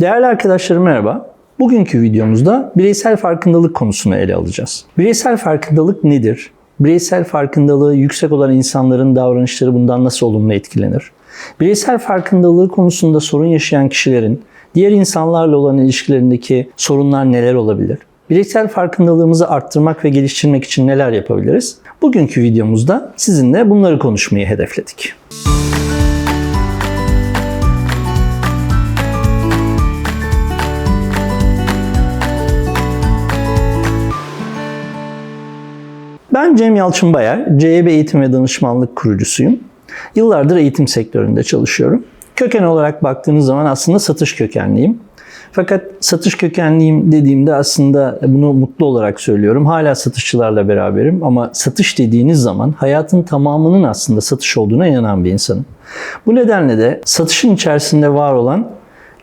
Değerli arkadaşlarım merhaba. Bugünkü videomuzda bireysel farkındalık konusunu ele alacağız. Bireysel farkındalık nedir? Bireysel farkındalığı yüksek olan insanların davranışları bundan nasıl olumlu etkilenir? Bireysel farkındalığı konusunda sorun yaşayan kişilerin diğer insanlarla olan ilişkilerindeki sorunlar neler olabilir? Bireysel farkındalığımızı arttırmak ve geliştirmek için neler yapabiliriz? Bugünkü videomuzda sizinle bunları konuşmayı hedefledik. Cem Yalçın Bayar, CEB Eğitim ve Danışmanlık kurucusuyum. Yıllardır eğitim sektöründe çalışıyorum. Köken olarak baktığınız zaman aslında satış kökenliyim. Fakat satış kökenliyim dediğimde aslında bunu mutlu olarak söylüyorum. Hala satışçılarla beraberim ama satış dediğiniz zaman hayatın tamamının aslında satış olduğuna inanan bir insanım. Bu nedenle de satışın içerisinde var olan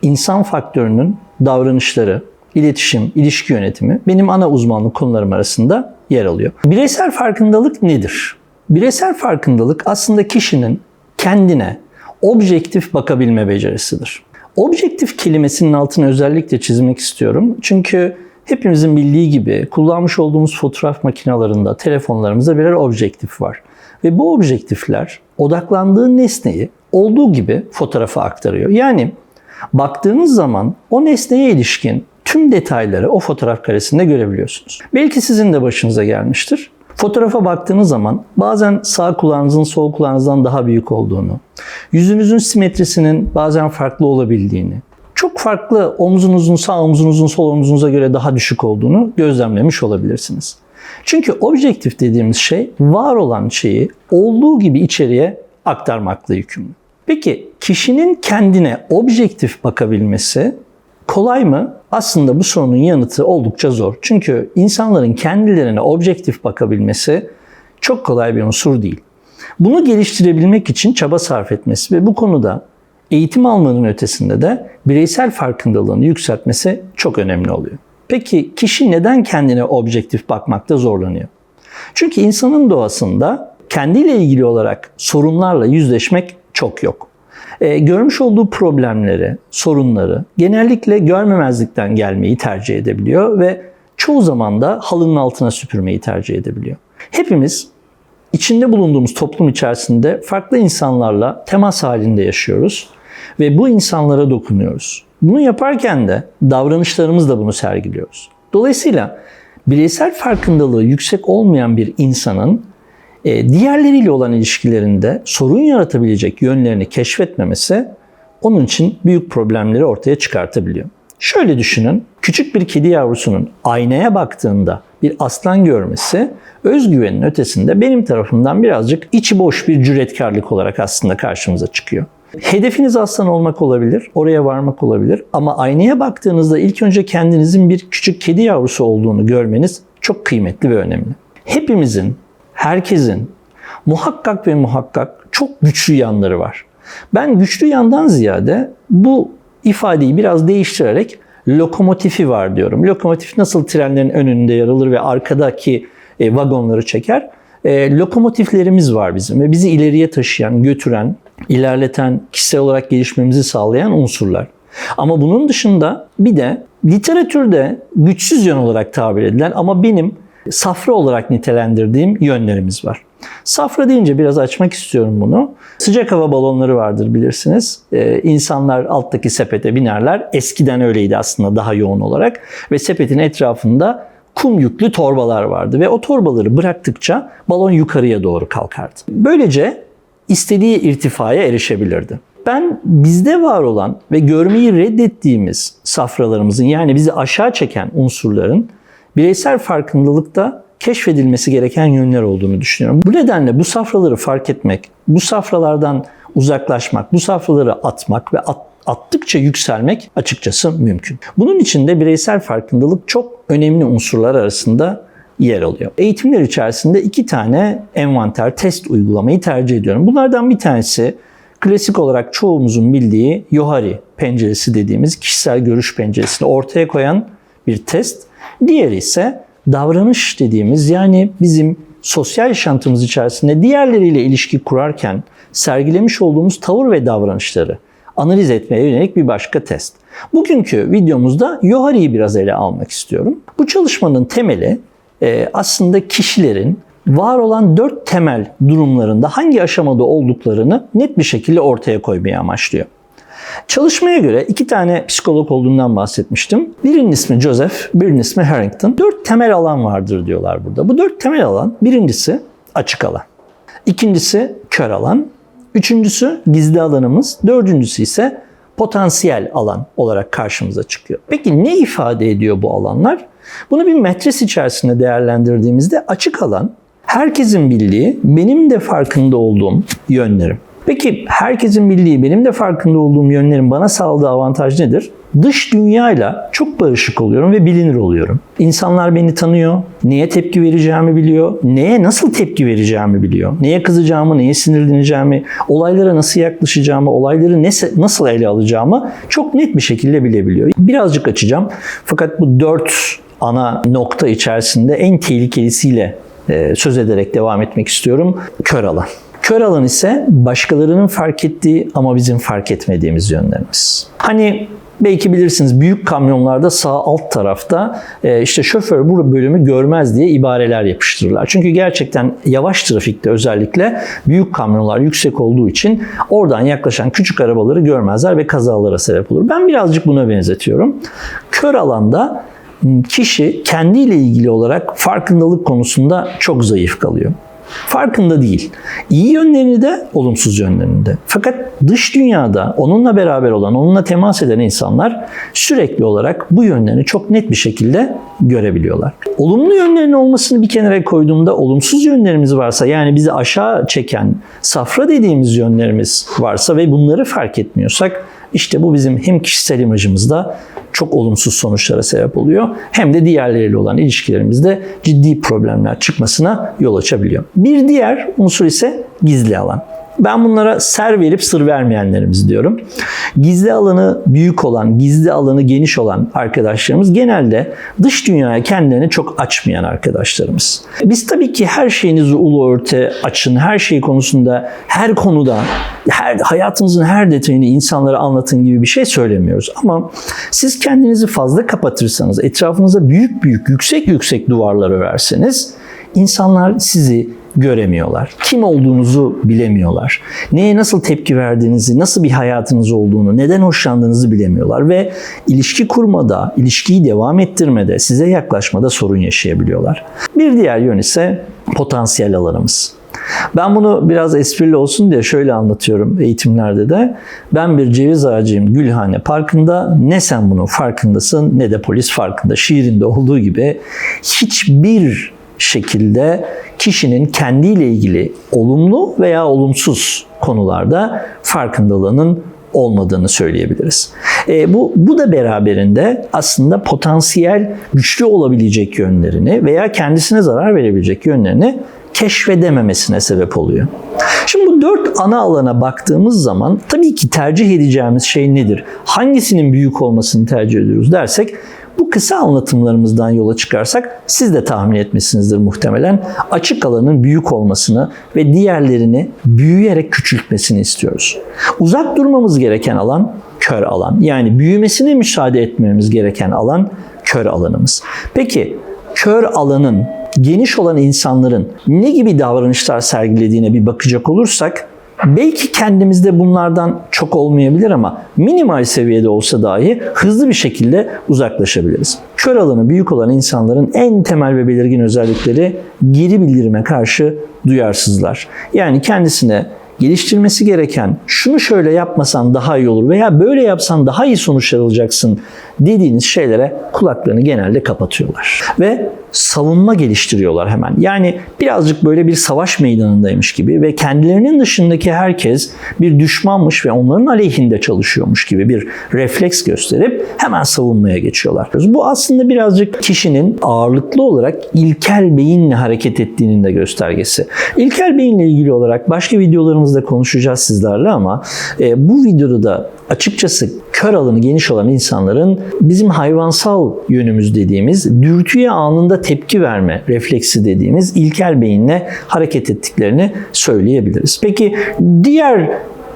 insan faktörünün davranışları, iletişim, ilişki yönetimi benim ana uzmanlık konularım arasında yer alıyor. Bireysel farkındalık nedir? Bireysel farkındalık aslında kişinin kendine objektif bakabilme becerisidir. Objektif kelimesinin altını özellikle çizmek istiyorum. Çünkü hepimizin bildiği gibi kullanmış olduğumuz fotoğraf makinalarında, telefonlarımızda birer objektif var. Ve bu objektifler odaklandığı nesneyi olduğu gibi fotoğrafa aktarıyor. Yani baktığınız zaman o nesneye ilişkin tüm detayları o fotoğraf karesinde görebiliyorsunuz. Belki sizin de başınıza gelmiştir. Fotoğrafa baktığınız zaman bazen sağ kulağınızın sol kulağınızdan daha büyük olduğunu, yüzünüzün simetrisinin bazen farklı olabildiğini, çok farklı omzunuzun sağ omzunuzun sol omzunuza göre daha düşük olduğunu gözlemlemiş olabilirsiniz. Çünkü objektif dediğimiz şey var olan şeyi olduğu gibi içeriye aktarmakla yükümlü. Peki kişinin kendine objektif bakabilmesi kolay mı? Aslında bu sorunun yanıtı oldukça zor. Çünkü insanların kendilerine objektif bakabilmesi çok kolay bir unsur değil. Bunu geliştirebilmek için çaba sarf etmesi ve bu konuda eğitim almanın ötesinde de bireysel farkındalığını yükseltmesi çok önemli oluyor. Peki kişi neden kendine objektif bakmakta zorlanıyor? Çünkü insanın doğasında kendiyle ilgili olarak sorunlarla yüzleşmek çok yok. E, görmüş olduğu problemleri, sorunları genellikle görmemezlikten gelmeyi tercih edebiliyor ve çoğu zaman da halının altına süpürmeyi tercih edebiliyor. Hepimiz içinde bulunduğumuz toplum içerisinde farklı insanlarla temas halinde yaşıyoruz ve bu insanlara dokunuyoruz. Bunu yaparken de davranışlarımızla bunu sergiliyoruz. Dolayısıyla bireysel farkındalığı yüksek olmayan bir insanın diğerleriyle olan ilişkilerinde sorun yaratabilecek yönlerini keşfetmemesi onun için büyük problemleri ortaya çıkartabiliyor. Şöyle düşünün, küçük bir kedi yavrusunun aynaya baktığında bir aslan görmesi özgüvenin ötesinde benim tarafımdan birazcık içi boş bir cüretkarlık olarak aslında karşımıza çıkıyor. Hedefiniz aslan olmak olabilir, oraya varmak olabilir ama aynaya baktığınızda ilk önce kendinizin bir küçük kedi yavrusu olduğunu görmeniz çok kıymetli ve önemli. Hepimizin herkesin muhakkak ve muhakkak çok güçlü yanları var. Ben güçlü yandan ziyade bu ifadeyi biraz değiştirerek lokomotifi var diyorum. Lokomotif nasıl trenlerin önünde yer alır ve arkadaki e, vagonları çeker? E, lokomotiflerimiz var bizim ve bizi ileriye taşıyan, götüren, ilerleten, kişisel olarak gelişmemizi sağlayan unsurlar. Ama bunun dışında bir de literatürde güçsüz yön olarak tabir edilen ama benim safra olarak nitelendirdiğim yönlerimiz var. Safra deyince biraz açmak istiyorum bunu. Sıcak hava balonları vardır bilirsiniz. Ee, insanlar alttaki sepete binerler. Eskiden öyleydi aslında daha yoğun olarak. Ve sepetin etrafında kum yüklü torbalar vardı. Ve o torbaları bıraktıkça balon yukarıya doğru kalkardı. Böylece istediği irtifaya erişebilirdi. Ben bizde var olan ve görmeyi reddettiğimiz safralarımızın yani bizi aşağı çeken unsurların bireysel farkındalıkta keşfedilmesi gereken yönler olduğunu düşünüyorum. Bu nedenle bu safraları fark etmek, bu safralardan uzaklaşmak, bu safraları atmak ve at, attıkça yükselmek açıkçası mümkün. Bunun için de bireysel farkındalık çok önemli unsurlar arasında yer alıyor. Eğitimler içerisinde iki tane envanter test uygulamayı tercih ediyorum. Bunlardan bir tanesi klasik olarak çoğumuzun bildiği Yohari penceresi dediğimiz kişisel görüş penceresini ortaya koyan bir test. Diğeri ise davranış dediğimiz yani bizim sosyal yaşantımız içerisinde diğerleriyle ilişki kurarken sergilemiş olduğumuz tavır ve davranışları analiz etmeye yönelik bir başka test. Bugünkü videomuzda Yohari'yi biraz ele almak istiyorum. Bu çalışmanın temeli e, aslında kişilerin var olan dört temel durumlarında hangi aşamada olduklarını net bir şekilde ortaya koymayı amaçlıyor. Çalışmaya göre iki tane psikolog olduğundan bahsetmiştim. Birinin ismi Joseph, birinin ismi Harrington. Dört temel alan vardır diyorlar burada. Bu dört temel alan birincisi açık alan. İkincisi kör alan. Üçüncüsü gizli alanımız. Dördüncüsü ise potansiyel alan olarak karşımıza çıkıyor. Peki ne ifade ediyor bu alanlar? Bunu bir metres içerisinde değerlendirdiğimizde açık alan herkesin bildiği, benim de farkında olduğum yönlerim. Peki herkesin bildiği, benim de farkında olduğum yönlerin bana sağladığı avantaj nedir? Dış dünyayla çok barışık oluyorum ve bilinir oluyorum. İnsanlar beni tanıyor, neye tepki vereceğimi biliyor, neye nasıl tepki vereceğimi biliyor, neye kızacağımı, neye sinirleneceğimi, olaylara nasıl yaklaşacağımı, olayları nasıl ele alacağımı çok net bir şekilde bilebiliyor. Birazcık açacağım fakat bu dört ana nokta içerisinde en tehlikelisiyle söz ederek devam etmek istiyorum. Kör alan. Kör alan ise başkalarının fark ettiği ama bizim fark etmediğimiz yönlerimiz. Hani Belki bilirsiniz büyük kamyonlarda sağ alt tarafta e, işte şoför bu bölümü görmez diye ibareler yapıştırırlar. Çünkü gerçekten yavaş trafikte özellikle büyük kamyonlar yüksek olduğu için oradan yaklaşan küçük arabaları görmezler ve kazalara sebep olur. Ben birazcık buna benzetiyorum. Kör alanda kişi kendiyle ilgili olarak farkındalık konusunda çok zayıf kalıyor. Farkında değil. İyi yönlerini de, olumsuz yönlerini de. Fakat dış dünyada onunla beraber olan, onunla temas eden insanlar sürekli olarak bu yönlerini çok net bir şekilde görebiliyorlar. Olumlu yönlerinin olmasını bir kenara koyduğumda olumsuz yönlerimiz varsa yani bizi aşağı çeken safra dediğimiz yönlerimiz varsa ve bunları fark etmiyorsak işte bu bizim hem kişisel imajımızda çok olumsuz sonuçlara sebep oluyor. Hem de diğerleriyle olan ilişkilerimizde ciddi problemler çıkmasına yol açabiliyor. Bir diğer unsur ise gizli alan. Ben bunlara ser verip sır vermeyenlerimiz diyorum. Gizli alanı büyük olan, gizli alanı geniş olan arkadaşlarımız genelde dış dünyaya kendilerini çok açmayan arkadaşlarımız. Biz tabii ki her şeyinizi ulu örte açın, her şey konusunda, her konuda, her hayatınızın her detayını insanlara anlatın gibi bir şey söylemiyoruz. Ama siz kendinizi fazla kapatırsanız, etrafınıza büyük büyük, yüksek yüksek duvarlar örerseniz insanlar sizi göremiyorlar. Kim olduğunuzu bilemiyorlar. Neye nasıl tepki verdiğinizi, nasıl bir hayatınız olduğunu, neden hoşlandığınızı bilemiyorlar ve ilişki kurmada, ilişkiyi devam ettirmede, size yaklaşmada sorun yaşayabiliyorlar. Bir diğer yön ise potansiyel alanımız. Ben bunu biraz esprili olsun diye şöyle anlatıyorum eğitimlerde de. Ben bir ceviz ağacıyım Gülhane Parkı'nda. Ne sen bunun farkındasın ne de polis farkında. Şiirinde olduğu gibi hiçbir şekilde kişinin kendiyle ilgili olumlu veya olumsuz konularda farkındalığının olmadığını söyleyebiliriz. E, bu, bu da beraberinde aslında potansiyel güçlü olabilecek yönlerini veya kendisine zarar verebilecek yönlerini keşfedememesine sebep oluyor. Şimdi bu dört ana alana baktığımız zaman tabii ki tercih edeceğimiz şey nedir? Hangisinin büyük olmasını tercih ediyoruz dersek bu kısa anlatımlarımızdan yola çıkarsak siz de tahmin etmişsinizdir muhtemelen. Açık alanın büyük olmasını ve diğerlerini büyüyerek küçültmesini istiyoruz. Uzak durmamız gereken alan kör alan. Yani büyümesine müsaade etmemiz gereken alan kör alanımız. Peki kör alanın geniş olan insanların ne gibi davranışlar sergilediğine bir bakacak olursak belki kendimizde bunlardan çok olmayabilir ama minimal seviyede olsa dahi hızlı bir şekilde uzaklaşabiliriz. Kör alanı büyük olan insanların en temel ve belirgin özellikleri geri bildirime karşı duyarsızlar. Yani kendisine geliştirmesi gereken şunu şöyle yapmasan daha iyi olur veya böyle yapsan daha iyi sonuçlar alacaksın dediğiniz şeylere kulaklarını genelde kapatıyorlar. Ve savunma geliştiriyorlar hemen. Yani birazcık böyle bir savaş meydanındaymış gibi ve kendilerinin dışındaki herkes bir düşmanmış ve onların aleyhinde çalışıyormuş gibi bir refleks gösterip hemen savunmaya geçiyorlar. Bu aslında birazcık kişinin ağırlıklı olarak ilkel beyinle hareket ettiğinin de göstergesi. İlkel beyinle ilgili olarak başka videolarımızda konuşacağız sizlerle ama e, bu videoda da açıkçası kör alanı geniş olan insanların bizim hayvansal yönümüz dediğimiz dürtüye anında tepki verme refleksi dediğimiz ilkel beyinle hareket ettiklerini söyleyebiliriz. Peki diğer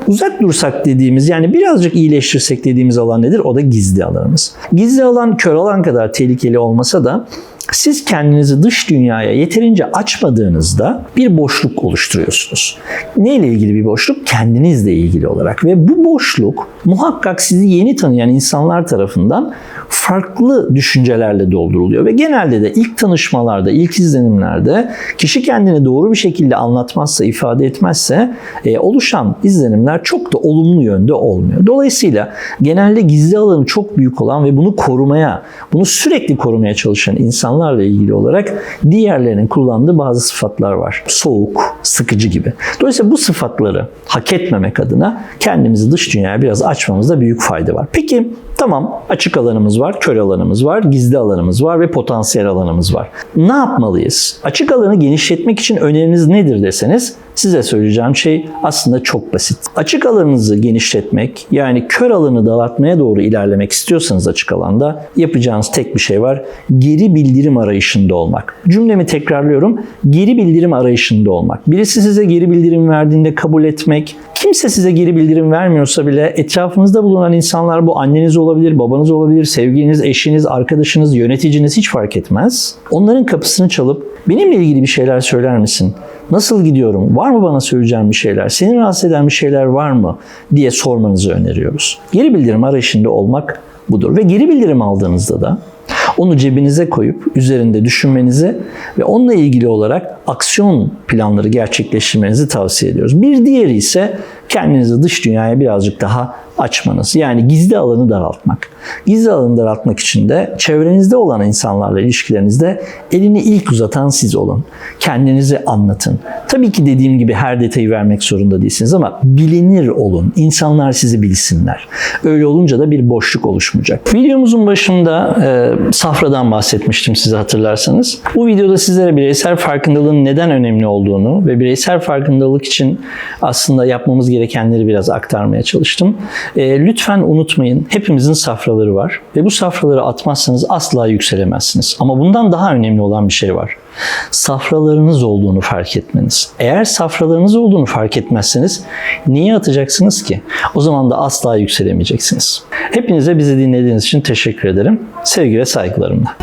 Uzak dursak dediğimiz yani birazcık iyileştirsek dediğimiz alan nedir? O da gizli alanımız. Gizli alan kör alan kadar tehlikeli olmasa da siz kendinizi dış dünyaya yeterince açmadığınızda bir boşluk oluşturuyorsunuz. Neyle ilgili bir boşluk? Kendinizle ilgili olarak. Ve bu boşluk muhakkak sizi yeni tanıyan insanlar tarafından farklı düşüncelerle dolduruluyor. Ve genelde de ilk tanışmalarda, ilk izlenimlerde kişi kendini doğru bir şekilde anlatmazsa, ifade etmezse e, oluşan izlenimler çok da olumlu yönde olmuyor. Dolayısıyla genelde gizli alanı çok büyük olan ve bunu korumaya, bunu sürekli korumaya çalışan insanlarla ilgili olarak diğerlerinin kullandığı bazı sıfatlar var. Soğuk, sıkıcı gibi. Dolayısıyla bu sıfatları hak etmemek adına kendimizi dış dünyaya biraz açmamızda büyük fayda var. Peki tamam açık alanımız var, kör alanımız var, gizli alanımız var ve potansiyel alanımız var. Ne yapmalıyız? Açık alanı genişletmek için öneriniz nedir deseniz size söyleyeceğim şey aslında çok basit. Açık alanınızı genişletmek yani kör alanı dağıtmaya doğru ilerlemek istiyorsanız açık alanda yapacağınız tek bir şey var. Geri bildirim arayışında olmak. Cümlemi tekrarlıyorum. Geri bildirim arayışında olmak. Birisi size geri bildirim verdiğinde kabul etmek, Kimse size geri bildirim vermiyorsa bile etrafınızda bulunan insanlar bu anneniz olabilir, babanız olabilir, sevgiliniz, eşiniz, arkadaşınız, yöneticiniz hiç fark etmez. Onların kapısını çalıp benimle ilgili bir şeyler söyler misin? Nasıl gidiyorum? Var mı bana söyleyeceğin bir şeyler? Seni rahatsız eden bir şeyler var mı? diye sormanızı öneriyoruz. Geri bildirim arayışında olmak budur. Ve geri bildirim aldığınızda da onu cebinize koyup üzerinde düşünmenizi ve onunla ilgili olarak aksiyon planları gerçekleştirmenizi tavsiye ediyoruz. Bir diğeri ise kendinizi dış dünyaya birazcık daha açmanız. Yani gizli alanı daraltmak. Gizli alanı daraltmak için de çevrenizde olan insanlarla ilişkilerinizde elini ilk uzatan siz olun. Kendinizi anlatın. Tabii ki dediğim gibi her detayı vermek zorunda değilsiniz ama bilinir olun. İnsanlar sizi bilsinler. Öyle olunca da bir boşluk oluşmayacak. Videomuzun başında e, safradan bahsetmiştim size hatırlarsanız. Bu videoda sizlere bireysel farkındalığın neden önemli olduğunu ve bireysel farkındalık için aslında yapmamız gerekenleri biraz aktarmaya çalıştım. E, lütfen unutmayın hepimizin safraları var ve bu safraları atmazsanız asla yükselemezsiniz. Ama bundan daha önemli olan bir şey var. Safralarınız olduğunu fark etmeniz. Eğer safralarınız olduğunu fark etmezseniz niye atacaksınız ki? O zaman da asla yükselemeyeceksiniz. Hepinize bizi dinlediğiniz için teşekkür ederim. Sevgi ve saygılarımla.